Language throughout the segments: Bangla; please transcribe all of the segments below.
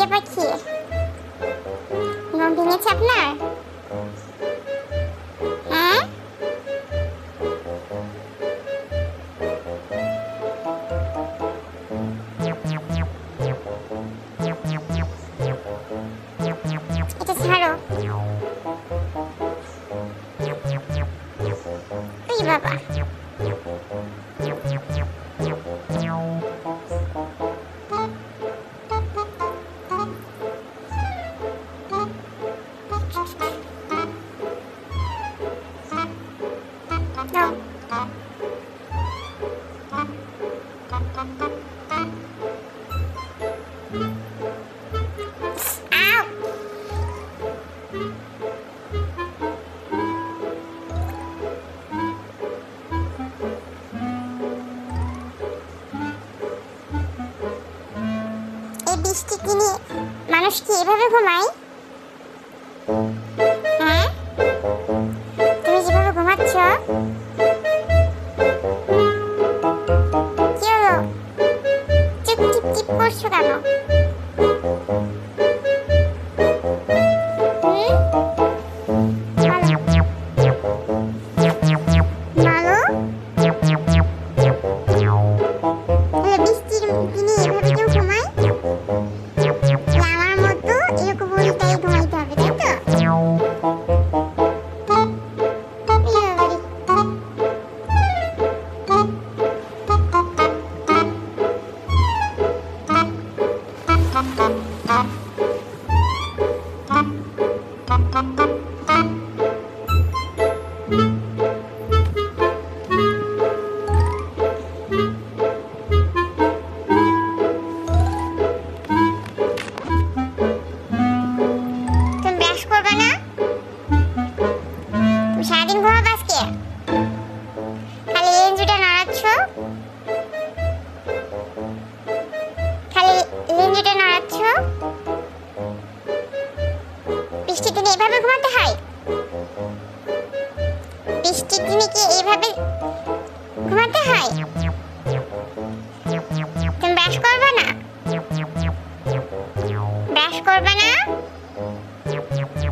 যে পাখি? ঘুম ভেঙেছে আপনার? হ্যাঁ? এটা ছাড়ো। বাবা। বৃষ্টি কিনে মানুষ কি এভাবে ঘুমায়? っ越しだの。Thank you. বৃষ্টির দিনে এভাবে ঘুমাতে হয়? বৃষ্টির দিনে কি এইভাবে ঘুমাতে হয়? তুমি ব্রাশ করবে না? ব্রাশ করবে না?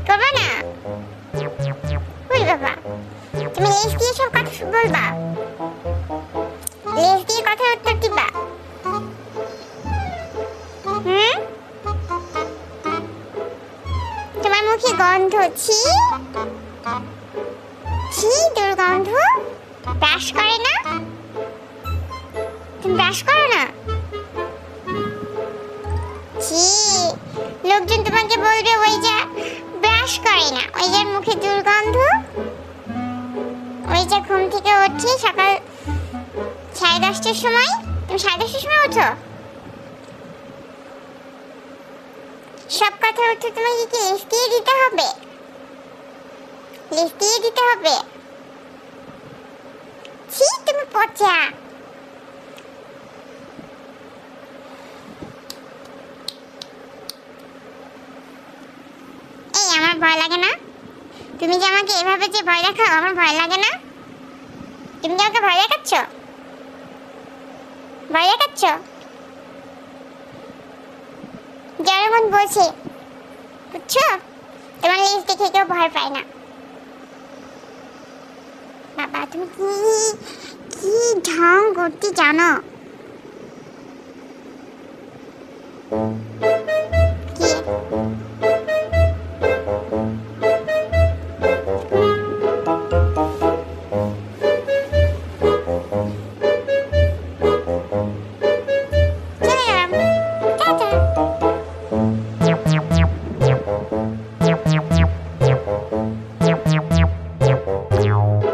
করবে না? বাবা, তুমি দিয়ে সব কথা বলবা। গন্ধ ছি। ছি, দুর্গন্ধ। ব্রাশ করে না? তুমি ব্রাশ করো না? ছি। লোকজন তোমাকে বলবে ওই যা ব্রাশ করে না, ওই যার মুখে দুর্গন্ধ। ওই যা ঘুম থেকে ওঠে সকাল সাড়ে দশটার সময়। তুমি সাড়ে দশটার সময় ওঠো? সব কথা উঠে তোমাকে কি লিস্ট দিয়ে দিতে হবে? লিস্ট দিয়ে দিতে হবে? ছি, তুমি পচা। এই, আমার ভয় লাগে না। তুমি যে আমাকে এভাবে যে ভয় দেখাও, আমার ভয় লাগে না। তুমি কি আমাকে ভয় দেখাচ্ছ? ভয় দেখাচ্ছ? জনগণ বলছে, বুঝছ? তোমার লেজ দেখে কেউ ভয় পায় না। বাবা, তুমি কি কি ঢং করতে জানো?